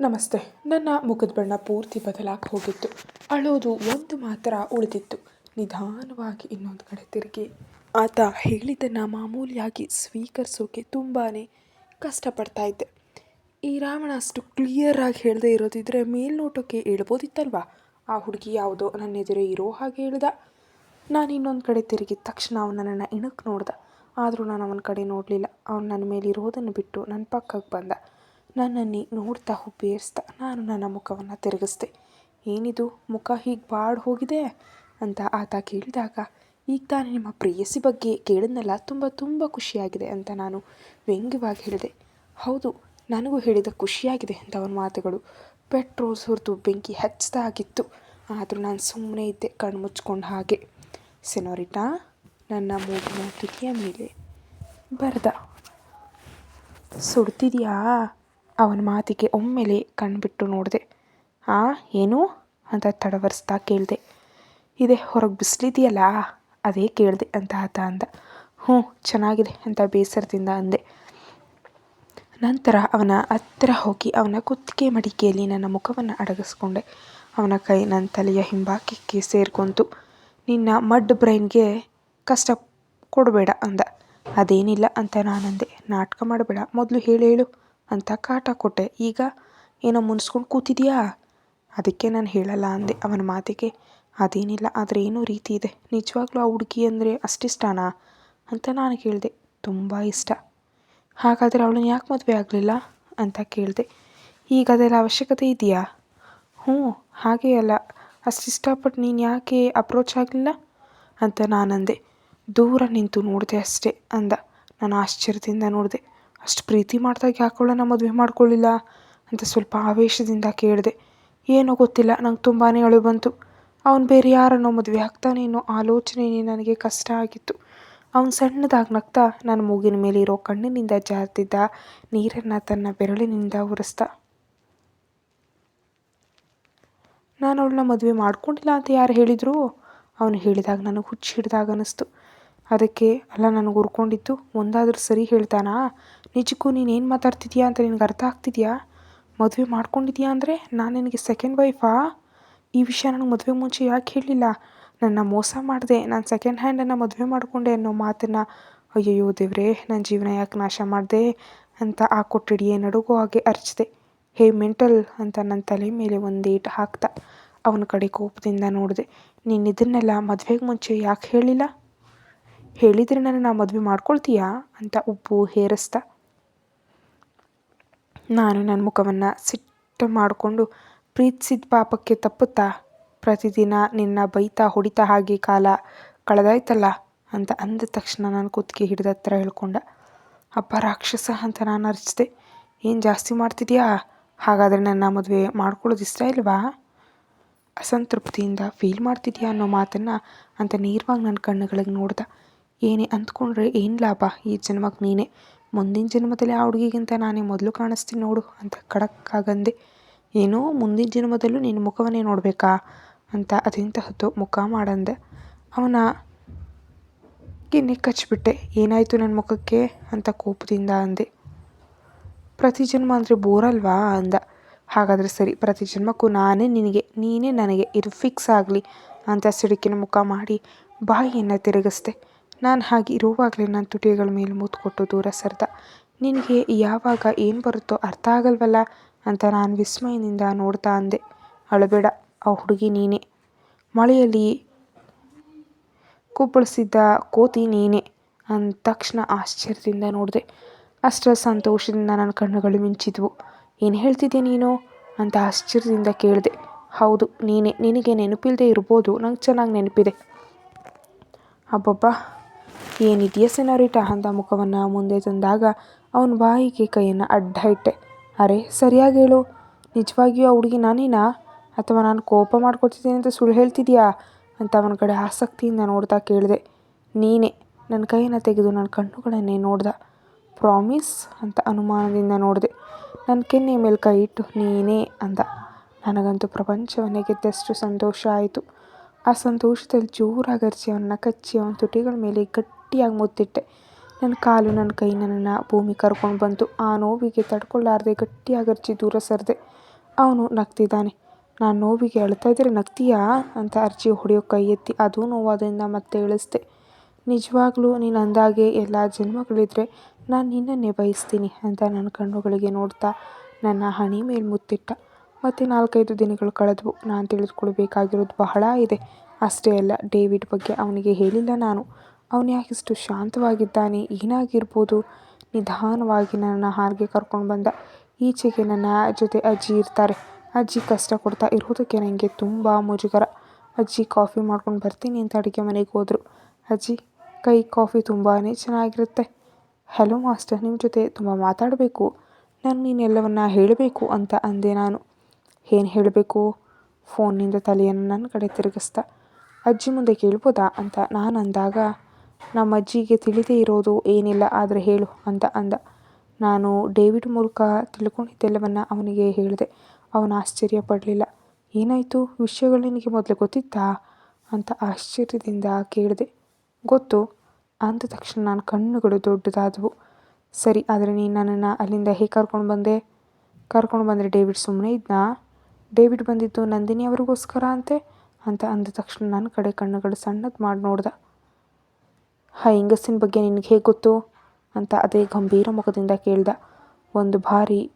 ನಮಸ್ತೆ. ನನ್ನ ಮುಖದ ಬಣ್ಣ ಪೂರ್ತಿ ಬದಲಾಗಿ ಹೋಗಿತ್ತು. ಅಳೋದು ಒಂದು ಮಾತ್ರ ಉಳಿದಿತ್ತು. ನಿಧಾನವಾಗಿ ಇನ್ನೊಂದು ಕಡೆ ತಿರುಗಿ. ಆತ ಹೇಳಿದ್ದನ್ನು ಮಾಮೂಲಿಯಾಗಿ ಸ್ವೀಕರಿಸೋಕೆ ತುಂಬಾ ಕಷ್ಟಪಡ್ತಾ ಇದ್ದೆ. ಈ ರಾವಣ ಅಷ್ಟು ಕ್ಲಿಯರಾಗಿ ಹೇಳದೇ ಇರೋದಿದ್ರೆ ಮೇಲ್ನೋಟಕ್ಕೆ ಹೇಳ್ಬೋದಿತ್ತಲ್ವಾ ಆ ಹುಡುಗಿ ಯಾವುದೋ ನನ್ನ ಎದುರೇ ಇರೋ ಹಾಗೆ ಹೇಳ್ದ. ನಾನು ಇನ್ನೊಂದು ಕಡೆ ತಿರುಗಿದ ತಕ್ಷಣ ಅವನು ನನ್ನನ್ನು ಇಣಕ್ಕೆ ನೋಡ್ದ. ಆದರೂ ನಾನು ಅವನ ಕಡೆ ನೋಡಲಿಲ್ಲ. ಅವನು ನನ್ನ ಮೇಲೆ ಇರೋದನ್ನು ಬಿಟ್ಟು ನನ್ನ ಪಕ್ಕಕ್ಕೆ ಬಂದ. ನನ್ನನ್ನು ನೋಡ್ತಾ ಹುಬ್ಬೇರಿಸ್ದ ನಾನು ನನ್ನ ಮುಖವನ್ನು ತಿರುಗಿಸ್ದೆ. ಏನಿದು? ಮುಖ ಹೀಗೆ ಬಾಡಿ ಹೋಗಿದೆ? ಅಂತ ಆತ ಕೇಳಿದಾಗ, ಈಗ ತಾನೇ ನಿಮ್ಮ ಪ್ರೇಯಸಿ ಬಗ್ಗೆ ಕೇಳಿದ್ನಲ್ಲ, ತುಂಬ ತುಂಬ ಖುಷಿಯಾಗಿದೆ ಅಂತ ನಾನು ವ್ಯಂಗ್ಯವಾಗಿ ಹೇಳಿದೆ. ಹೌದು, ನನಗೂ ಹೇಳಿದ ಖುಷಿಯಾಗಿದೆ ಅಂತ ಅವನ ಮಾತುಗಳು. ಪೆಟ್ರೋಲ್ ಸುರಿದು ಬೆಂಕಿ ಹಚ್ಚಿದಾಗಿತ್ತು ಆದರೂ ನಾನು ಸುಮ್ಮನೆ ಇದ್ದೆ, ಕಣ್ಣು ಮುಚ್ಕೊಂಡು ಹಾಗೆ. ಸೆನೋರಿಟಾ, ನನ್ನ ಮೂಗಿನ ತುಟಿಯ ಮೇಲೆ ಬರ್ದ? ಸುಡ್ತಿದೆಯಾ? ಅವನ ಮಾತಿಗೆ ಒಮ್ಮೆಲೆ ಕಣ್ಬಿಟ್ಟು ನೋಡಿದೆ, ಆ, ಏನು? ಅಂತ ತಡವರಿಸ್ತಾ ಕೇಳಿದೆ. ಇದೆ, ಹೊರಗೆ ಬಿಸಿಲಿದೆಯಲ್ಲ? ಅದೇ ಕೇಳಿದೆ ಅಂತ ಆತ ಅಂದ. ಹ್ಞೂ, ಚೆನ್ನಾಗಿದೆ ಅಂತ ಬೇಸರದಿಂದ ಅಂದೆ. ನಂತರ ಅವನ ಹತ್ತಿರ ಹೋಗಿ ಅವನ ಕುತ್ತಿಗೆ ಮಡಿಕೆಯಲ್ಲಿ ನನ್ನ ಮುಖವನ್ನು ಅಡಗಿಸ್ಕೊಂಡೆ. ಅವನ ಕೈ ನನ್ನ ತಲೆಯ ಹಿಂಬಾಕಕ್ಕೆ ಸೇರ್ಕೊಂತು. ನಿನ್ನ ಮಡ್ ಬ್ರೈನ್ಗೆ ಕಷ್ಟ ಕೊಡಬೇಡ ಅಂದ. ಅದೇನಿಲ್ಲ ಅಂತ ನಾನಂದೆ. ನಾಟಕ ಮಾಡಬೇಡ. ಮೊದಲು ಹೇಳು ಹೇಳು. ಅಂತ ಕಾಟ ಕೊಟ್ಟೆ. ಈಗ ಏನೋ ಮುನ್ಸ್ಕೊಂಡು ಕೂತಿದೆಯಾ? ಅದಕ್ಕೆ ನಾನು ಹೇಳಲ್ಲ ಅಂದೆ. ಅವನ ಮಾತಿಗೆ, ಅದೇನಿಲ್ಲ, ಆದರೆ ಏನೋ ರೀತಿ ಇದೆ. ನಿಜವಾಗ್ಲೂ ಆ ಹುಡುಗಿ ಅಂದರೆ ಅಷ್ಟಿಷ್ಟನಾ ಅಂತ ನಾನು ಕೇಳಿದೆ. ತುಂಬ ಇಷ್ಟ. ಹಾಗಾದರೆ ಅವಳನ್ನ ಯಾಕೆ ಮದುವೆ ಆಗಲಿಲ್ಲ? ಅಂತ ಕೇಳಿದೆ. ಈಗ ಅದೆಲ್ಲ ಅವಶ್ಯಕತೆ ಇದೆಯಾ? ಹ್ಞೂ, ಹಾಗೇ ಅಲ್ಲ. ಅಷ್ಟು ಇಷ್ಟಪಟ್ಟು ನೀನು ಯಾಕೆ ಅಪ್ರೋಚ್ ಆಗಲಿಲ್ಲ? ಅಂತ ನಾನಂದೆ. ದೂರ ನಿಂತು ನೋಡಿದೆ ಅಷ್ಟೇ, ಅಂದ. ನಾನು ಆಶ್ಚರ್ಯದಿಂದ ನೋಡಿದೆ. ಅಷ್ಟು ಪ್ರೀತಿ ಮಾಡಿದಾಗ ಯಾಕೆ ನಾನು ಮದುವೆ ಮಾಡ್ಕೊಳ್ಳಿಲ್ಲ ಅಂತ ಸ್ವಲ್ಪ ಆವೇಶದಿಂದ ಕೇಳಿದೆ. ಏನೋ ಗೊತ್ತಿಲ್ಲ, ನಂಗೆ ತುಂಬಾ ಅಳು ಬಂತು. ಅವನು ಬೇರೆ ಯಾರನ್ನೋ ಮದುವೆ ಆಗ್ತಾನೇನೋ ಆಲೋಚನೆಯೇ ನನಗೆ ಕಷ್ಟ ಆಗಿತ್ತು. ಅವನು ಸಣ್ಣದಾಗಿ ನಗ್ತಾ ನನ್ನ ಮೂಗಿನ ಮೇಲೆ ಇರೋ ಕಣ್ಣಿನಿಂದ ಜಾರ್ತಿದ್ದ ನೀರನ್ನು ತನ್ನ ಬೆರಳಿನಿಂದ ಉರಿಸ್ದ. ನಾನು ಅವಳನ್ನ ಮದುವೆ ಮಾಡ್ಕೊಂಡಿಲ್ಲ ಅಂತ ಯಾರು ಹೇಳಿದ್ರು? ಅವನು ಹೇಳಿದಾಗ ನನಗೆ ಹುಚ್ಚು ಹಿಡ್ದಾಗ ಅನ್ನಿಸ್ತು. ಅದಕ್ಕೆ, ಅಲ್ಲ, ನನಗೆ ಉರ್ಕೊಂಡಿದ್ದು ಒಂದಾದರೂ ಸರಿ ಹೇಳ್ತಾನಾ? ನಿಜಕ್ಕೂ ನೀನು ಏನು ಮಾತಾಡ್ತಿದ್ಯಾ ಅಂತ ನಿನಗೆ ಅರ್ಥ ಆಗ್ತಿದೆಯಾ? ಮದುವೆ ಮಾಡ್ಕೊಂಡಿದ್ಯಾ ಅಂದರೆ ನಾನು ನಿನಗೆ ಸೆಕೆಂಡ್ ವೈಫಾ ಈ ವಿಷಯ ನನಗೆ ಮದುವೆ ಮುಂಚೆ ಯಾಕೆ ಹೇಳಲಿಲ್ಲ? ನನ್ನ ಮೋಸ ಮಾಡಿದೆ, ನಾನು ಸೆಕೆಂಡ್ ಹ್ಯಾಂಡನ್ನು ಮದುವೆ ಮಾಡಿಕೊಂಡೆ ಅನ್ನೋ ಮಾತನ್ನು. ಅಯ್ಯಯ್ಯೋ ದೇವ್ರೇ ನನ್ನ ಜೀವನ ಯಾಕೆ ನಾಶ ಮಾಡಿದೆ ಅಂತ ಆ ಕೊಠಡಿಯೇ ನಡುಗೋ ಹಾಗೆ ಅರ್ಚಿದೆ. ಹೇ ಮೆಂಟಲ್ ಅಂತ ನನ್ನ ತಲೆ ಮೇಲೆ ಒಂದೇಟ್ ಹಾಕ್ತಾ ಅವನ ಕಡೆ ಕೋಪದಿಂದ ನೋಡಿದೆ. ನೀನು ಇದನ್ನೆಲ್ಲ ಮದುವೆಗೆ ಮುಂಚೆ ಯಾಕೆ ಹೇಳಿಲ್ಲ ಹೇಳಿದರೆ ನಾ ಮದುವೆ ಮಾಡ್ಕೊಳ್ತೀಯಾ? ಅಂತ ಉಪ್ಪು ಹೇರಿಸ್ದ ನಾನು ನನ್ನ ಮುಖವನ್ನು ಸಿಟ್ಟು ಮಾಡಿಕೊಂಡು ಪ್ರೀತಿಸಿದ ಪಾಪಕ್ಕೆ ತಪ್ಪುತ್ತಾ? ಪ್ರತಿದಿನ ನಿನ್ನ ಬೈತಾ ಹೊಡಿತಾ ಹಾಗೆ ಕಾಲ ಕಳೆದಾಯ್ತಲ್ಲ? ಅಂತ ಅಂದ ತಕ್ಷಣ ನಾನು ಕುತ್ತಿಗೆ ಹಿಡಿದ ಹತ್ರ ಹೇಳ್ಕೊಂಡ. ಅಪ್ಪ ರಾಕ್ಷಸ ಅಂತ ನಾನು ಅರಿಚಿದೆ. ಏನು ಜಾಸ್ತಿ ಮಾಡ್ತಿದ್ಯಾ? ಹಾಗಾದರೆ ನನ್ನ ಮದುವೆ ಮಾಡ್ಕೊಳ್ಳೋದು ಇಷ್ಟ ಇಲ್ವಾ? ಅಸಂತೃಪ್ತಿಯಿಂದ ಫೀಲ್ ಮಾಡ್ತಿದ್ಯಾ ಅನ್ನೋ ಮಾತನ್ನು ಅಂತ ನೇರವಾಗಿ ನನ್ನ ಕಣ್ಣುಗಳಿಗೆ ನೋಡ್ದೆ. ಏನೇ ಅಂದ್ಕೊಂಡ್ರೆ ಏನು ಲಾಭ? ಈ ಜನ್ಮಕ್ಕೆ ನೀನೇ. ಮುಂದಿನ ಜನ್ಮದಲ್ಲಿ ಆ ಹುಡುಗಿಗಿಂತ ನಾನೇ ಮೊದಲು ಕಾಣಿಸ್ತೀನಿ ನೋಡು ಅಂತ ಖಡಕ್ಕಾಗಂದೆ ಏನೋ ಮುಂದಿನ ಜನ್ಮದಲ್ಲೂ ನಿನ್ನ ಮುಖವನ್ನೇ ನೋಡಬೇಕಾ ಅಂತ ಅದೆಂತಹದ್ದು ಮುಖ ಮಾಡಂದೆ. ಅವನ ಕಿನ್ನೆ ಕಚ್ಚಿಬಿಟ್ಟೆ ಏನಾಯಿತು ನನ್ನ ಮುಖಕ್ಕೆ ಅಂತ ಕೋಪದಿಂದ ಅಂದೆ. ಪ್ರತಿ ಜನ್ಮ ಅಂದರೆ ಬೋರಲ್ವಾ ಅಂದ. ಹಾಗಾದರೆ ಸರಿ, ಪ್ರತಿ ಜನ್ಮಕ್ಕೂ ನಾನೇ ನಿನಗೆ, ನೀನೇ ನನಗೆ ಇದು ಫಿಕ್ಸ್ ಆಗಲಿ ಅಂತ ಸಿಡುಕಿನ ಮುಖ ಮಾಡಿ ಬಾಯಿಯನ್ನು ತಿರುಗಿಸ್ದೆ. ನಾನು ಹಾಗೆ ಇರುವಾಗಲೇ ನನ್ನ ತುಟಿಗಳ ಮೇಲೆ ಮುತ್ತು ಕೊಟ್ಟು ದೂರ ಸರಿದ. ನಿನಗೆ ಯಾವಾಗ ಏನು ಬರುತ್ತೋ ಅರ್ಥ ಆಗಲ್ವಲ್ಲ? ಅಂತ ನಾನು ವಿಸ್ಮಯದಿಂದ ನೋಡ್ತಾ ಅಂದೆ. ಅಳಬೇಡ, ಆ ಹುಡುಗಿ ನೀನೇ. ಮಳೆಯಲ್ಲಿ ಕುಬ್ಬಳಿಸಿದ್ದ ಕೋತಿ ನೀನೇ ಅಂದ ತಕ್ಷಣ ಆಶ್ಚರ್ಯದಿಂದ ನೋಡಿದೆ. ಅಷ್ಟರ ಸಂತೋಷದಿಂದ ನನ್ನ ಕಣ್ಣುಗಳು ಮಿಂಚಿದ್ವು. ಏನು ಹೇಳ್ತಿದ್ದೆ ನೀನು? ಅಂತ ಆಶ್ಚರ್ಯದಿಂದ ಕೇಳಿದೆ. ಹೌದು, ನೀನೇ. ನಿನಗೆ ನೆನಪಿಲ್ಲದೆ ಇರ್ಬೋದು. ನಂಗೆ ಚೆನ್ನಾಗಿ ನೆನಪಿದೆ. ಅಬ್ಬಬ್ಬ. ಏನಿದೆಯಾ ಸೆನಾರಿಟಾ ಅಂತ ಮುಖವನ್ನು ಮುಂದೆ ತಂದಾಗ ಅವನ ಬಾಯಿಗೆ ಕೈಯನ್ನು ಅಡ್ಡ ಇಟ್ಟೆ ಅರೆ, ಸರಿಯಾಗಿ ಹೇಳು. ನಿಜವಾಗಿಯೂ ಆ ಹುಡುಗಿ ನಾನೇನಾ? ಅಥವಾ ನಾನು ಕೋಪ ಮಾಡ್ಕೊತಿದ್ದೀನಿ ಅಂತ ಸುಳ್ಳು ಹೇಳ್ತಿದ್ಯಾ? ಅಂತ ಅವನ ಕಡೆ ಆಸಕ್ತಿಯಿಂದ ನೋಡ್ತಾ ಕೇಳಿದೆ. ನೀನೇ. ನನ್ನ ಕೈಯನ್ನು ತೆಗೆದು ನನ್ನ ಕಣ್ಣುಗಳನ್ನೇ ನೋಡ್ದ. ಪ್ರಾಮಿಸ್ ಅಂತ ಅನುಮಾನದಿಂದ ನೋಡಿದೆ. ನನ್ನ ಕೆನ್ನೆ ಮೇಲೆ ಕೈ ಇಟ್ಟು ನೀನೇ ಅಂದ. ನನಗಂತೂ ಪ್ರಪಂಚವನ್ನೇ ಗೆದ್ದಷ್ಟು ಸಂತೋಷ ಆಯಿತು. ಆ ಸಂತೋಷದಲ್ಲಿ ಜೋರಾಗಿ ಅರಚಿ ಅವನ್ನ ಕಚ್ಚಿ ಅವನ ತುಟಿಗಳ ಮೇಲೆ ಗಟ್ಟಿಯಾಗಿ ಮುತ್ತಿಟ್ಟೆ. ನನ್ನ ಕಾಲು ನನ್ನ ಕೈ ನನ್ನನ್ನು ಭೂಮಿ ಕರ್ಕೊಂಡು ಬಂತು. ಆ ನೋವಿಗೆ ತಡ್ಕೊಳ್ಳಾರ್ದೆ ಗಟ್ಟಿಯಾಗಿ ಅರ್ಜಿ ದೂರ ಸರಿದೆ. ಅವನು ನಗ್ತಿದ್ದಾನೆ. ನಾನು ನೋವಿಗೆ ಅಳ್ತಾ ಇದ್ದರೆ ನಗ್ತೀಯಾ? ಅಂತ ಅರ್ಜಿ ಹೊಡೆಯೋ ಕೈ ಎತ್ತಿ. ಅದೂ ನೋವಾದ್ರಿಂದ ಮತ್ತೆ ಇಳಿಸ್ದೆ ನಿಜವಾಗ್ಲೂ ನೀನು ಅಂದಾಗೆ ಎಲ್ಲ ಜನ್ಮಗಳಿದ್ರೆ ನಾನು ನಿನ್ನನ್ನೇ ಬಯಸ್ತೀನಿ ಅಂತ ನನ್ನ ಕಣ್ಣುಗಳಿಗೆ ನೋಡ್ತಾ ನನ್ನ ಹಣಿ ಮೇಲೆ ಮುತ್ತಿಟ್ಟ. ಮತ್ತೆ ನಾಲ್ಕೈದು ದಿನಗಳು ಕಳೆದವು. ನಾನು ತಿಳಿದುಕೊಳ್ಬೇಕಾಗಿರೋದು ಬಹಳ ಇದೆ. ಅಷ್ಟೇ ಅಲ್ಲ, ಡೇವಿಡ್ ಬಗ್ಗೆ ಅವನಿಗೆ ಹೇಳಿಲ್ಲ ನಾನು. ಅವನು ಇಷ್ಟು ಶಾಂತವಾಗಿದ್ದಾನೆ? ಏನಾಗಿರ್ಬೋದು? ನಿಧಾನವಾಗಿ ನನ್ನ ಹಾರಿಗೆ ಕರ್ಕೊಂಡು ಬಂದ. ಈಚೆಗೆ ನನ್ನ ಜೊತೆ ಅಜ್ಜಿ ಇರ್ತಾರೆ. ಅಜ್ಜಿ ಕಷ್ಟ ಕೊಡ್ತಾ ಇರೋದಕ್ಕೆ ನನಗೆ ತುಂಬ ಮುಜುಗರ. ಅಜ್ಜಿ ಕಾಫಿ ಮಾಡ್ಕೊಂಡು ಬರ್ತೀನಿ ಅಂತ ಅಡುಗೆ ಮನೆಗೆ ಹೋದರು. ಅಜ್ಜಿ, ಕೈ ಕಾಫಿ ತುಂಬಾ ಚೆನ್ನಾಗಿರುತ್ತೆ. ಹಲೋ ಮಾಸ್ಟರ್ ನಿಮ್ಮ ಜೊತೆ ತುಂಬ ಮಾತಾಡಬೇಕು. ನಾನು ನೀನೆಲ್ಲವನ್ನು ಹೇಳಬೇಕು ಅಂತ ಅಂದೆ ನಾನು. ಏನು ಹೇಳಬೇಕು? ಫೋನ್ನಿಂದ ತಲೆಯನ್ನು ನನ್ನ ಕಡೆ ತಿರುಗಿಸ್ತಾ. ಅಜ್ಜಿ ಮುಂದೆ ಕೇಳ್ಬೋದಾ? ಅಂತ ನಾನು ಅಂದಾಗ ನಮ್ಮ ಅಜ್ಜಿಗೆ ತಿಳಿದೇ ಇರೋದು ಏನಿಲ್ಲ, ಆದರೆ ಹೇಳು ಅಂತ ಅಂದ. ನಾನು ಡೇವಿಡ್ ಮೂಲಕ ತಿಳ್ಕೊಂಡಿದ್ದೆಲ್ಲವನ್ನು ಅವನಿಗೆ ಹೇಳಿದೆ. ಅವನು ಆಶ್ಚರ್ಯ ಪಡಲಿಲ್ಲ. ಏನಾಯಿತು? ವಿಷಯಗಳು ನಿನಗೆ ಮೊದಲು ಗೊತ್ತಿತ್ತಾ? ಅಂತ ಆಶ್ಚರ್ಯದಿಂದ ಕೇಳಿದೆ. ಗೊತ್ತು. ಅಂದ ತಕ್ಷಣ ನಾನು ಕಣ್ಣುಗಳು ದೊಡ್ಡದಾದವು. ಸರಿ, ಆದರೆ ನೀನು ನನ್ನನ್ನು ಅಲ್ಲಿಂದ ಹೇಗೆ ಕರ್ಕೊಂಡು ಬಂದೆ? ಕರ್ಕೊಂಡು ಬಂದರೆ ಡೇವಿಡ್ ಸುಮ್ಮನೆ ಇದ್ನಾ? ಡೇವಿಡ್ ಬಂದಿದ್ದು ನಂದಿನಿ ಅವರಿಗೋಸ್ಕರ ಅಂತೆ? ಅಂತ ಅಂದ ತಕ್ಷಣ ನನ್ನ ಕಡೆ ಕಣ್ಣುಗಳು ಸಣ್ಣದು ಮಾಡಿ ನೋಡ್ದ. ಆ ಹೆಂಗಸಿನ ಬಗ್ಗೆ ನಿನಗೆ ಹೇಗೆ ಗೊತ್ತು? ಅಂತ ಅದೇ ಗಂಭೀರ ಮುಖದಿಂದ ಕೇಳ್ದ. ಒಂದು ಬಾರಿ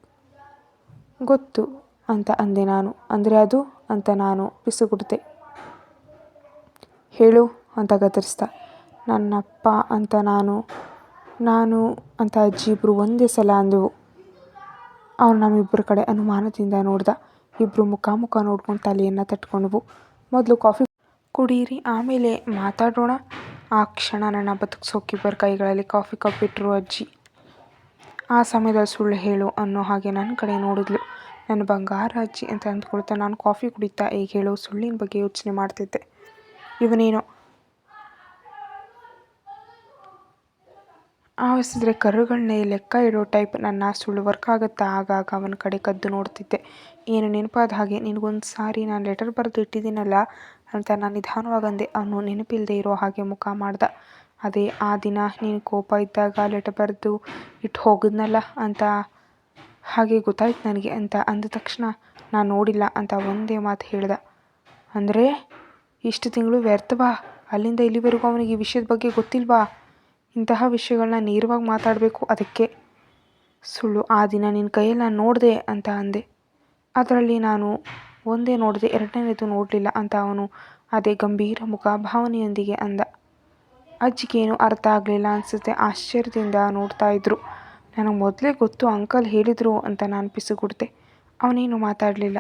ಗೊತ್ತು ಅಂತ ಅಂದೆ ನಾನು. ಅಂದರೆ ಅದು? ಅಂತ ನಾನು ಪಿಸುಗುಡ್ದೆ ಹೇಳು ಅಂತ ಗದರಿಸ್ದ. ನನ್ನಪ್ಪ ಅಂತ ನಾನು ನಾನು ಅಂತ ಅಜ್ಜಿ ಇಬ್ಬರು ಒಂದೇ ಸಲ ಅಂದೆವು. ಅವನು ನಮ್ಮಿಬ್ಬರ ಕಡೆ ಅನುಮಾನದಿಂದ ನೋಡ್ದ. ಇಬ್ಬರು ಮುಖಾಮುಖ ಮುಖ ನೋಡ್ಕೊಂಡು ತಲೆಯನ್ನು ತಟ್ಕೊಂಡ್ವು. ಮೊದಲು ಕಾಫಿ ಕುಡೀರಿ, ಆಮೇಲೆ ಮಾತಾಡೋಣ. ಆ ಕ್ಷಣ ನನ್ನ ಬದುಕ್ಸೋಕಿಬ್ಬರ ಕೈಗಳಲ್ಲಿ ಕಾಫಿ ಕಪ್ ಇಟ್ಟರು ಅಜ್ಜಿ. ಆ ಸಮಯದಲ್ಲಿ ಸುಳ್ಳು ಹೇಳು ಅನ್ನೋ ಹಾಗೆ ನನ್ನ ಕಡೆ ನೋಡಿದ್ಲು. ನನ್ನ ಬಂಗಾರ ಅಜ್ಜಿ ಅಂತ ಅಂದ್ಕೊಳ್ತಾ ನಾನು ಕಾಫಿ ಕುಡಿತಾ ಈಗ ಹೇಳೋ ಸುಳ್ಳಿನ ಬಗ್ಗೆ ಯೋಚನೆ ಮಾಡ್ತಿದ್ದೆ. ಇವನೇನೋ? ಆವರಿಸಿದ್ರೆ ಕರುಗಳನ್ನೇ ಲೆಕ್ಕ ಇಡೋ ಟೈಪ್ ನನ್ನ ಸುಳ್ಳು ವರ್ಕ್ ಆಗುತ್ತಾ? ಆಗಾಗ ಅವನ ಕಡೆ ಕದ್ದು ನೋಡ್ತಿದ್ದೆ. ಏನು ನೆನಪಾದ ಹಾಗೆ ನಿನಗೊಂದು ಸಾರಿ ನಾನು ಲೆಟರ್ ಬರೆದು ಇಟ್ಟಿದ್ದೀನಲ್ಲ ಅಂತ ನಾನು ನಿಧಾನವಾಗಿ ಅಂದೆ ಅವನು ನೆನಪಿಲ್ಲದೆ ಇರೋ ಹಾಗೆ ಮುಖ ಮಾಡ್ದ. ಅದೇ, ಆ ದಿನ ನೀನು ಕೋಪ ಇದ್ದಾಗ ಲೆಟರ್ ಬರೆದು ಇಟ್ಟು ಹೋಗಿದ್ನಲ್ಲ ಅಂತ ಹಾಗೆ ಗೊತ್ತಾಯ್ತು ನನಗೆ ಅಂತ ಅಂದ ತಕ್ಷಣ ನಾನು ನೋಡಿಲ್ಲ ಅಂತ ಒಂದೇ ಮಾತು ಹೇಳ್ದ. ಅಂದರೆ, ಇಷ್ಟು ತಿಂಗಳು ವ್ಯರ್ಥವಾ ಅಲ್ಲಿಂದ ಇಲ್ಲಿವರೆಗೂ ಅವನಿಗೆ ಈ ವಿಷಯದ ಬಗ್ಗೆ ಗೊತ್ತಿಲ್ವಾ? ಇಂತಹ ವಿಷಯಗಳನ್ನ ನೇರವಾಗಿ ಮಾತಾಡಬೇಕು ಅದಕ್ಕೆ. ಸುಳ್ಳು, ಆ ದಿನ ನಿನ್ನ ಕೈಯಲ್ಲಿ ನಾನು ನೋಡಿದೆ ಅಂತ ಅಂದೆ. ಅದರಲ್ಲಿ ನಾನು ಒಂದೇ ನೋಡಿದೆ ಎರಡನೇದು ನೋಡಲಿಲ್ಲ ಅಂತ ಅವನು ಅದೇ ಗಂಭೀರ ಮುಖ ಭಾವನೆಯೊಂದಿಗೆ ಅಂದ. ಅಜ್ಜಿಗೇನು ಅರ್ಥ ಆಗಲಿಲ್ಲ ಅನಿಸುತ್ತೆ. ಆಶ್ಚರ್ಯದಿಂದ ನೋಡ್ತಾ ಇದ್ರು. ನನಗೆ ಮೊದಲೇ ಗೊತ್ತು, ಅಂಕಲ್ ಹೇಳಿದರು ಅಂತ ನಾನು ಪಿಸುಗುಡ್ದೆ ಅವನೇನು ಮಾತಾಡಲಿಲ್ಲ.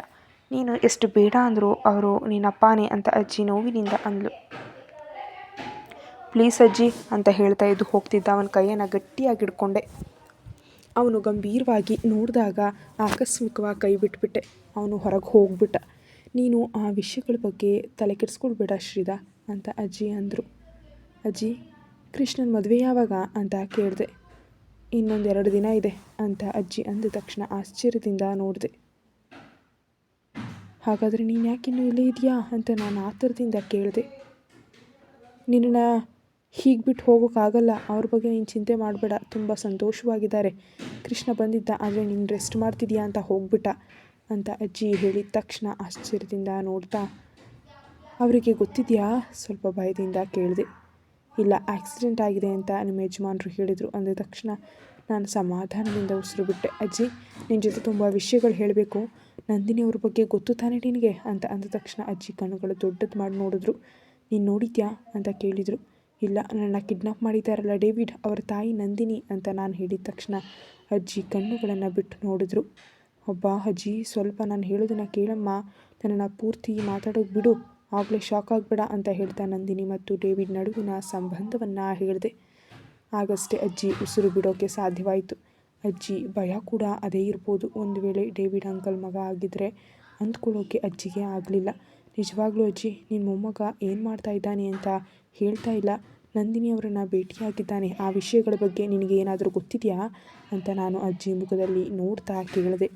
ನೀನು ಎಷ್ಟು ಬೇಡ ಅಂದರು ಅವರು ನಿನ್ನಪ್ಪನೇ ಅಂತ ಅಜ್ಜಿ ನೋವಿನಿಂದ ಅಂದ್ಲು. ಪ್ಲೀಸ್ ಅಜ್ಜಿ ಅಂತ ಹೇಳ್ತಾ ಇದ್ದು ಹೋಗ್ತಿದ್ದ ಅವನ ಕೈಯನ್ನು ಗಟ್ಟಿಯಾಗಿ ಹಿಡ್ಕೊಂಡೆ. ಅವನು ಗಂಭೀರವಾಗಿ ನೋಡಿದಾಗ ಆಕಸ್ಮಿಕವಾಗಿ ಕೈ ಬಿಟ್ಬಿಟ್ಟೆ. ಅವನು ಹೊರಗೆ ಹೋಗ್ಬಿಟ್ಟ. ನೀನು ಆ ವಿಷಯಗಳ ಬಗ್ಗೆ ತಲೆ ಕೆಡಿಸ್ಕೊಳ್ಬೇಡ ಶ್ರೀಧಾ ಅಂತ ಅಜ್ಜಿ ಅಂದರು. ಅಜ್ಜಿ, ಕೃಷ್ಣನ ಮದುವೆ ಯಾವಾಗ ಅಂತ ಕೇಳಿದೆ. ಇನ್ನೊಂದು ಎರಡು ದಿನ ಇದೆ ಅಂತ ಅಜ್ಜಿ ಅಂದ ತಕ್ಷಣ ಆಶ್ಚರ್ಯದಿಂದ ನೋಡಿದೆ. ಹಾಗಾದರೆ ನೀನು ಯಾಕಿನ್ನೂ ಇಲ್ಲೇ ಇದೆಯಾ ಅಂತ ನಾನು ಆತರದಿಂದ ಕೇಳಿದೆ. ನಿನ್ನನ್ನು ಹೀಗೆ ಬಿಟ್ಟು ಹೋಗೋಕ್ಕಾಗಲ್ಲ ಅವ್ರ ಬಗ್ಗೆ ನೀನು ಚಿಂತೆ ಮಾಡಬೇಡ. ತುಂಬ ಸಂತೋಷವಾಗಿದ್ದಾರೆ. ಕೃಷ್ಣ ಬಂದಿದ್ದ, ಆದರೆ ನೀನು ರೆಸ್ಟ್ ಮಾಡ್ತಿದ್ಯಾ ಅಂತ ಹೋಗ್ಬಿಟ್ಟ ಅಂತ ಅಜ್ಜಿ ಹೇಳಿದ ತಕ್ಷಣ ಆಶ್ಚರ್ಯದಿಂದ ನೋಡ್ತಾ, ಅವರಿಗೆ ಗೊತ್ತಿದೆಯಾ? ಸ್ವಲ್ಪ ಭಯದಿಂದ ಕೇಳಿದೆ. ಇಲ್ಲ ಆಕ್ಸಿಡೆಂಟ್ ಆಗಿದೆ ಅಂತ ನಿಮ್ಮ ಯಜಮಾನರು ಹೇಳಿದರು. ಅಂದ ತಕ್ಷಣ ನಾನು ಸಮಾಧಾನದಿಂದ ಉಸಿರು ಬಿಟ್ಟೆ ಅಜ್ಜಿ ನಿನ್ನ ಜೊತೆ ತುಂಬ ವಿಷಯಗಳು ಹೇಳಬೇಕು. ನಂದಿನಿ ಅವ್ರ ಬಗ್ಗೆ ಗೊತ್ತು ತಾನೇ ನಿನಗೆ? ಅಂತ ಅಂದ ತಕ್ಷಣ ಅಜ್ಜಿ ಕಣ್ಣುಗಳು ದೊಡ್ಡದು ಮಾಡಿ ನೋಡಿದ್ರು. ನೀನು ನೋಡಿದ್ಯಾ? ಅಂತ ಕೇಳಿದರು. ಇಲ್ಲ, ನನ್ನ ಕಿಡ್ನಾಪ್ ಮಾಡಿದ್ದಾರಲ್ಲ ಡೇವಿಡ್, ಅವರ ತಾಯಿ ನಂದಿನಿ ಅಂತ ನಾನು ಹೇಳಿದ ತಕ್ಷಣ ಅಜ್ಜಿ ಕಣ್ಣುಗಳನ್ನು ಬಿಟ್ಟು ನೋಡಿದ್ರು. ಒಬ್ಬ ಅಜ್ಜಿ, ಸ್ವಲ್ಪ ನಾನು ಹೇಳೋದನ್ನು ಕೇಳಮ್ಮ. ನನ್ನನ್ನು ಪೂರ್ತಿ ಮಾತಾಡೋಕೆ ಬಿಡು. ಆಗಲೇ ಶಾಕ್ ಆಗಬೇಡ ಅಂತ ಹೇಳ್ತಾ ನಂದಿನಿ ಮತ್ತು ಡೇವಿಡ್ ನಡುವಿನ ಸಂಬಂಧವನ್ನು ಹೇಳಿದೆ. ಆಗಷ್ಟೇ ಅಜ್ಜಿ ಉಸಿರು ಬಿಡೋಕ್ಕೆ ಸಾಧ್ಯವಾಯಿತು. ಅಜ್ಜಿ, ಭಯ ಕೂಡ ಅದೇ ಇರ್ಬೋದು. ಒಂದು ವೇಳೆ ಡೇವಿಡ್ ಅಂಕಲ್ ಮಗ ಆಗಿದ್ದರೆ ಅಂದ್ಕೊಳ್ಳೋಕೆ ಅಜ್ಜಿಗೆ ಆಗಲಿಲ್ಲ. ನಿಜವಾಗ್ಲೂ ಅಜ್ಜಿ ನಿನ್ನ ಮೊಮ್ಮಗ ಏನು ಮಾಡ್ತಾ ಇದ್ದಾನೆ? ಅಂತ ಹೇಳ್ತಾ ಇಲ್ಲ. ನಂದಿನಿ ಅವರನ್ನು ಭೇಟಿಯಾಗಿದ್ದಾನೆ. ಆ ವಿಷಯಗಳ ಬಗ್ಗೆ ನಿನಗೆ ಏನಾದರೂ ಗೊತ್ತಿದೆಯಾ? ಅಂತ ನಾನು ಅಜ್ಜಿ ಮುಖದಲ್ಲಿ ನೋಡ್ತಾ ಕೇಳಿದೆ.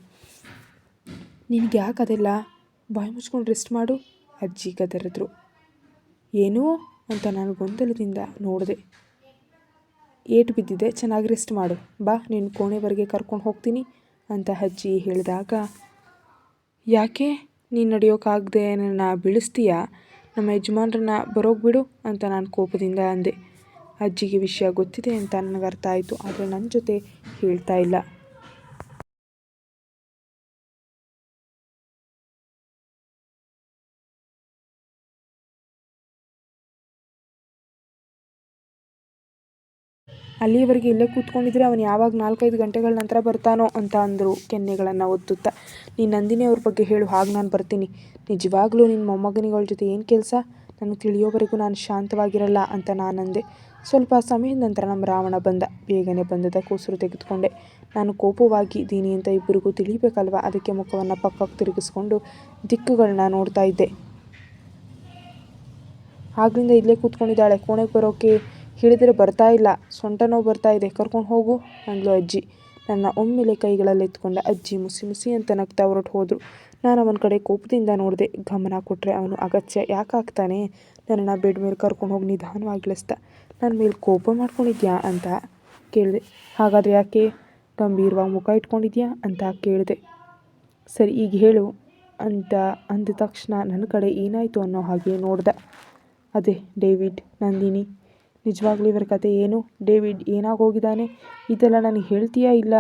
ನಿನಗೆ ಯಾಕೆ ಅದೆಲ್ಲ? ಬಾಯಿ ಮುಚ್ಕೊಂಡು ರೆಸ್ಟ್ ಮಾಡು, ಅಜ್ಜಿ ಕದರಿದ್ರು ಏನು? ಅಂತ ನಾನು ಗೊಂದಲದಿಂದ ನೋಡಿದೆ. ಏಟು ಬಿದ್ದಿದೆ, ಚೆನ್ನಾಗಿ ರೆಸ್ಟ್ ಮಾಡು. ಬಾ, ನೀನು ಕೋಣೆವರೆಗೆ ಕರ್ಕೊಂಡು ಹೋಗ್ತೀನಿ, ಅಂತ ಅಜ್ಜಿ ಹೇಳಿದಾಗ, ಯಾಕೆ? ನೀನು ನಡೆಯೋಕ್ಕಾಗದೆ ನನ್ನ ಬೀಳಿಸ್ತೀಯಾ? ನಮ್ಮ ಯಜಮಾನ್ರನ್ನ ಬರೋಗಿ ಬಿಡು ಅಂತ ನಾನು ಕೋಪದಿಂದ ಅಂದೆ. ಅಜ್ಜಿಗೆ ವಿಷಯ ಗೊತ್ತಿದೆ ಅಂತ ನನಗೆ ಅರ್ಥ ಆಯಿತು, ಆದರೆ ನನ್ನ ಜೊತೆ ಹೇಳ್ತಾ ಇಲ್ಲ. ಅಲ್ಲಿಯವರೆಗೆ ಇಲ್ಲೇ ಕೂತ್ಕೊಂಡಿದ್ರೆ ಅವನು ಯಾವಾಗ ನಾಲ್ಕೈದು ಗಂಟೆಗಳ ನಂತರ ಬರ್ತಾನೋ ಅಂತ ಅಂದರು ಕೆನ್ನೆಗಳನ್ನು ಒತ್ತುತ್ತಾ. ನೀನು ನಂದಿನಿ ಅವ್ರ ಬಗ್ಗೆ ಹೇಳು, ಹಾಗೆ ನಾನು ಬರ್ತೀನಿ. ನಿಜವಾಗ್ಲೂ ನಿನ್ನ ಮೊಮ್ಮಗನಿಗಳ ಜೊತೆ ಏನು ಕೆಲಸ? ನನಗೆ ತಿಳಿಯೋವರೆಗೂ ನಾನು ಶಾಂತವಾಗಿರಲ್ಲ ಅಂತ ನಾನಂದೆ ಸ್ವಲ್ಪ ಸಮಯದ ನಂತರ ನಮ್ಮ ರಾವಣ ಬಂದ. ಬೇಗನೆ ಬಂದದ ಕೂಸರು ತೆಗೆದುಕೊಂಡೆ. ನಾನು ಕೋಪವಾಗಿ ಇದ್ದೀನಿ ಅಂತ ಇಬ್ಬರಿಗೂ ತಿಳಿಬೇಕಲ್ವ? ಅದಕ್ಕೆ ಮುಖವನ್ನು ಪಕ್ಕಕ್ಕೆ ತಿರುಗಿಸ್ಕೊಂಡು ದಿಕ್ಕುಗಳನ್ನ ನೋಡ್ತಾ ಇದ್ದೆ. ಆಗ್ಲಿಂದ ಇಲ್ಲೇ ಕೂತ್ಕೊಂಡಿದ್ದಾಳೆ. ಕೋಣೆಗೆ ಬರೋಕ್ಕೆ ಹೇಳಿದರೆ ಬರ್ತಾ ಇಲ್ಲ. ಸೊಂಟ ನೋವು ಬರ್ತಾ ಇದೆ. ಕರ್ಕೊಂಡು ಹೋಗು ಅಂದ್ಲು ಅಜ್ಜಿ. ನನ್ನ ಒಮ್ಮೆಲೆ ಕೈಗಳಲ್ಲಿ ಎತ್ಕೊಂಡ ಅಜ್ಜಿ ಮುಸಿ ಮುಸಿ ಅಂತ ನಗ್ತಾ ಹೊರಟು ಹೋದರು. ನಾನು ಅವನ ಕಡೆ ಕೋಪದಿಂದ ನೋಡಿದೆ. ಗಮನ ಕೊಟ್ಟರೆ ಅವನು ಅಗತ್ಯ. ಯಾಕಾಗ್ತಾನೆ ನನ್ನನ್ನು ಬೆಡ್ ಮೇಲೆ ಕರ್ಕೊಂಡು ಹೋಗಿ ನಿಧಾನವಾಗಿ ಇಳಿಸ್ದ ನನ್ನ ಮೇಲೆ ಕೋಪ ಮಾಡ್ಕೊಂಡಿದ್ಯಾ ಅಂತ ಕೇಳಿದೆ. ಹಾಗಾದರೆ ಯಾಕೆ? ಗಂಭೀರವಾಗಿ ಮುಖ ಇಟ್ಕೊಂಡಿದ್ಯಾ ಅಂತ ಕೇಳಿದೆ. ಸರಿ, ಈಗ ಹೇಳು ಅಂತ ಅಂದ ತಕ್ಷಣ ನನ್ನ ಕಡೆ ಏನಾಯಿತು ಅನ್ನೋ ಹಾಗೆ ನೋಡ್ದೆ. ಅದೇ, ಡೇವಿಡ್, ನಂದಿನಿ ನಿಜವಾಗ್ಲೂ ಇವರ ಕತೆ ಏನು? ಡೇವಿಡ್ ಏನಾಗೋಗಿದ್ದಾನೆ? ಇದೆಲ್ಲ ನನಗೆ ಹೇಳ್ತೀಯಾ ಇಲ್ಲ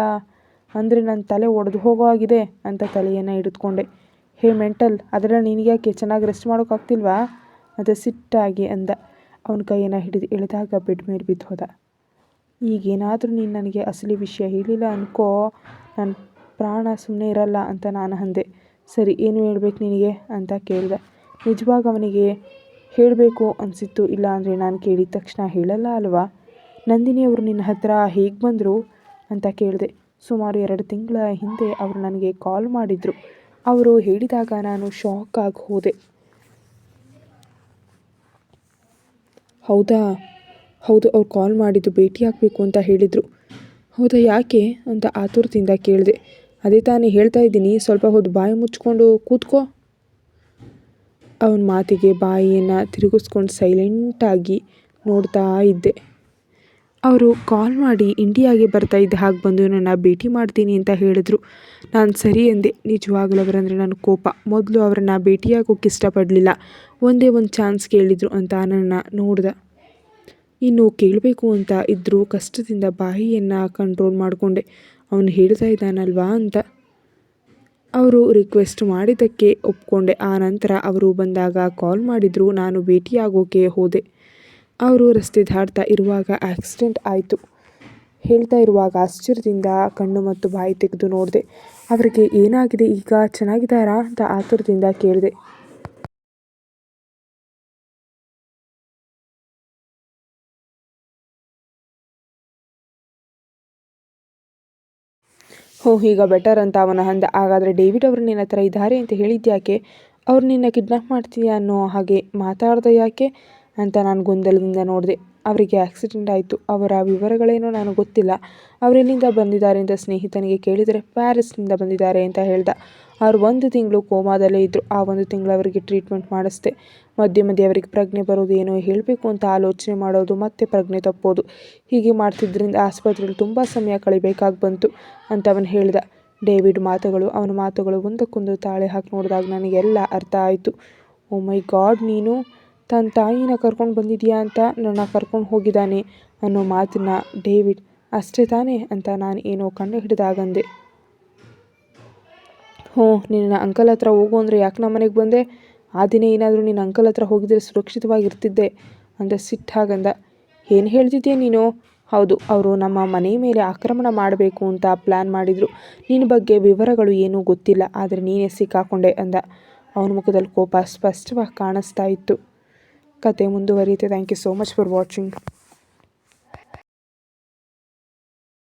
ಅಂದರೆ ನನ್ನ ತಲೆ ಒಡೆದು ಹೋಗೋ ಆಗಿದೆ ಅಂತ ತಲೆಯನ್ನು ಹಿಡಿದುಕೊಂಡೆ. ಹೇ ಮೆಂಟಲ್ ನಿನಗೆ ನಿನಗ್ಯಾಕೆ? ಚೆನ್ನಾಗಿ ರೆಸ್ಟ್ ಮಾಡೋಕ್ಕಾಗ್ತಿಲ್ವಾ ಅಂತ ಸಿಟ್ಟಾಗಿ ಅಂದ. ಅವನ ಕೈಯನ್ನು ಹಿಡಿದು ಎಳೆದಾಗ ಬೆಡ್ ಮೇಲೆ ಬಿದ್ದು ಹೋದ. ಈಗೇನಾದರೂ ನೀನು ನನಗೆ ಅಸಲಿ ವಿಷಯ ಹೇಳಿಲ್ಲ ಅನ್ಕೋ. ನನ್ನ ಪ್ರಾಣ ಸುಮ್ಮನೆ ಇರಲ್ಲ ಅಂತ ನಾನು ಅಂದೆ. ಸರಿ, ಏನು ಹೇಳ್ಬೇಕು ನಿನಗೆ? ಅಂತ ಕೇಳಿದೆ. ನಿಜವಾಗ ಅವನಿಗೆ ಹೇಳಬೇಕು ಅನಿಸಿತ್ತು. ಇಲ್ಲ ಅಂದರೆ ನಾನು ಕೇಳಿದ ತಕ್ಷಣ ಹೇಳಲ್ಲ ಅಲ್ವಾ? ನಂದಿನಿಯವರು ನಿನ್ನ ಹತ್ರ ಹೇಗೆ ಬಂದರು ಅಂತ ಕೇಳಿದೆ. ಸುಮಾರು ಎರಡು ತಿಂಗಳ ಹಿಂದೆ ಅವರು ನನಗೆ ಕಾಲ್ ಮಾಡಿದರು. ಅವರು ಹೇಳಿದಾಗ ನಾನು ಶಾಕ್ ಆಗಿ ಹೋದೆ. ಹೌದಾ? ಹೌದು, ಅವ್ರು ಕಾಲ್ ಮಾಡಿದ್ದು ಭೇಟಿ ಆಗಬೇಕು ಅಂತ ಹೇಳಿದರು. ಹೌದಾ ಯಾಕೆ ಅಂತ ಆತುರದಿಂದ ಕೇಳಿದೆ. ಅದೇ ತಾನೇ ಹೇಳ್ತಾ ಇದ್ದೀನಿ, ಸ್ವಲ್ಪ ಹೊತ್ತು ಬಾಯಿ ಮುಚ್ಕೊಂಡು ಕೂತ್ಕೋ. ಅವನ ಮಾತಿಗೆ ಬಾಯಿಯನ್ನು ತಿರುಗಿಸ್ಕೊಂಡು ಸೈಲೆಂಟಾಗಿ ನೋಡ್ತಾ ಇದ್ದೆ. ಅವರು ಕಾಲ್ ಮಾಡಿ ಇಂಡಿಯಾಗೆ ಬರ್ತಾ ಇದ್ದೆ ಹಾಗೆ ಬಂದು ನನ್ನ ಭೇಟಿ ಮಾಡ್ತೀನಿ ಅಂತ ಹೇಳಿದ್ರು. ನಾನು ಸರಿ ಎಂದೆ ನಿಜವಾಗ್ಲೂ ಅವರಂದರೆ ನನ್ನ ಕೋಪ. ಮೊದಲು ಅವರನ್ನು ಭೇಟಿಯಾಗೋಕ್ಕೆ ಇಷ್ಟಪಡಲಿಲ್ಲ. ಒಂದೇ ಒಂದು ಚಾನ್ಸ್ ಕೇಳಿದರು ಅಂತ ನನ್ನ ನೋಡ್ದೆ. ಇನ್ನು ಕೇಳಬೇಕು ಅಂತ ಇದ್ದರೂ ಕಷ್ಟದಿಂದ ಬಾಯಿಯನ್ನು ಕಂಟ್ರೋಲ್ ಮಾಡಿಕೊಂಡೆ. ಅವನು ಹೇಳ್ತಾ ಇದ್ದಾನಲ್ವಾ ಅಂತ ಅವರು ರಿಕ್ವೆಸ್ಟ್ ಮಾಡಿದ್ದಕ್ಕೆ ಒಪ್ಕೊಂಡೆ. ಆ ನಂತರ ಅವರು ಬಂದಾಗ ಕಾಲ್ ಮಾಡಿದರು, ನಾನು ಭೇಟಿಯಾಗೋಕೆ ಹೋದೆ. ಅವರು ರಸ್ತೆ ದಾಡ್ತಾ ಇರುವಾಗ ಆಕ್ಸಿಡೆಂಟ್ ಆಯಿತು. ಹೇಳ್ತಾ ಇರುವಾಗ ಆಶ್ಚರ್ಯದಿಂದ ಕಣ್ಣು ಮತ್ತು ಬಾಯಿ ತೆಗೆದು ನೋಡಿದೆ. ಅವರಿಗೆ ಏನಾಗಿದೆ? ಈಗ ಚೆನ್ನಾಗಿದ್ದಾರಾ? ಅಂತ ಆತುರದಿಂದ ಕೇಳಿದೆ. ಹೋ ಈಗ ಬೆಟರ್ ಅಂತ ಅವನ ಅಂದ ಹಾಗಾದರೆ ಡೇವಿಡ್ ಅವರು ನಿನ್ನ ಹತ್ರ ಇದ್ದಾರೆ ಅಂತ ಹೇಳಿದ್ಯಾಕೆ? ಅವ್ರು ನಿನ್ನ ಕಿಡ್ನಾಪ್ ಮಾಡ್ತೀಯ ಅನ್ನೋ ಹಾಗೆ ಮಾತಾಡ್ದೆ ಯಾಕೆ ಅಂತ ನಾನು ಗೊಂದಲದಿಂದ ನೋಡಿದೆ. ಅವರಿಗೆ ಆಕ್ಸಿಡೆಂಟ್ ಆಯಿತು. ಅವರ ವಿವರಗಳೇನೋ ನನಗೆ ಗೊತ್ತಿಲ್ಲ. ಅವರೆಲ್ಲಿಂದ ಬಂದಿದ್ದಾರೆ ಅಂತ ಸ್ನೇಹಿತನಿಗೆ ಕೇಳಿದರೆ ಪ್ಯಾರಿಸ್ನಿಂದ ಬಂದಿದ್ದಾರೆ ಅಂತ ಹೇಳ್ದ. ಅವರು ಒಂದು ತಿಂಗಳು ಕೋಮಾದಲ್ಲೇ ಇದ್ದರು ಆ ಒಂದು ತಿಂಗಳು ಅವರಿಗೆ ಟ್ರೀಟ್ಮೆಂಟ್ ಮಾಡಿಸ್ದೆ. ಮಧ್ಯೆ ಮಧ್ಯೆ ಅವರಿಗೆ ಪ್ರಜ್ಞೆ ಬರೋದು ಏನೋ ಹೇಳಬೇಕು ಅಂತ ಆಲೋಚನೆ ಮಾಡೋದು, ಮತ್ತೆ ಪ್ರಜ್ಞೆ ತಪ್ಪೋದು. ಹೀಗೆ ಮಾಡ್ತಿದ್ದರಿಂದ ಆಸ್ಪತ್ರೆಯಲ್ಲಿ ತುಂಬ ಸಮಯ ಕಳಿಬೇಕಾಗಿ ಬಂತು ಅಂತ ಅವನು ಹೇಳ್ದ. ಡೇವಿಡ್ ಮಾತುಗಳು, ಅವನ ಮಾತುಗಳು ಒಂದಕ್ಕೊಂದು ತಾಳೆ ಹಾಕಿ ನೋಡಿದಾಗ ನನಗೆಲ್ಲ ಅರ್ಥ ಆಯಿತು. ಓ ಮೈ ಗಾಡ್, ನೀನು ತನ್ನ ತಾಯಿನ ಕರ್ಕೊಂಡು ಬಂದಿದೆಯಾ ಅಂತ ನನ್ನ ಕರ್ಕೊಂಡು ಹೋಗಿದ್ದಾನೆ ಅನ್ನೋ ಮಾತನ್ನ ಡೇವಿಡ್, ಅಷ್ಟೇ ತಾನೇ ಅಂತ ನಾನು ಏನೋ ಕಂಡು ಹಿಡಿದಾಗಂದೆ. ಹ್ಞೂ, ನಿನ್ನ ಅಂಕಲ್ ಹತ್ರ ಹೋಗು ಅಂದರೆ ಯಾಕೆ ನಮ್ಮ ಮನೆಗೆ ಬಂದೆ? ಆ ದಿನ ಏನಾದರೂ ನಿನ್ನ ಅಂಕಲ್ ಹತ್ರ ಹೋಗಿದ್ದರೆ ಸುರಕ್ಷಿತವಾಗಿರ್ತಿದ್ದೆ ಅಂತ ಸಿಟ್ಟಾಗಂದ ಏನು ಹೇಳ್ತಿದ್ದೆ ನೀನು? ಹೌದು, ಅವರು ನಮ್ಮ ಮನೆ ಮೇಲೆ ಆಕ್ರಮಣ ಮಾಡಬೇಕು ಅಂತ ಪ್ಲ್ಯಾನ್ ಮಾಡಿದರು. ನಿನ್ನ ಬಗ್ಗೆ ವಿವರಗಳು ಏನೂ ಗೊತ್ತಿಲ್ಲ, ಆದರೆ ನೀನೇ ಸಿಕ್ಕಾಕೊಂಡೆ ಅಂದ. ಅವನ ಮುಖದಲ್ಲಿ ಕೋಪ ಸ್ಪಷ್ಟವಾಗಿ ಕಾಣಿಸ್ತಾ ಇತ್ತು. ಕತೆ ಮುಂದುವರಿಯುತ್ತೆ. Thank you so much for watching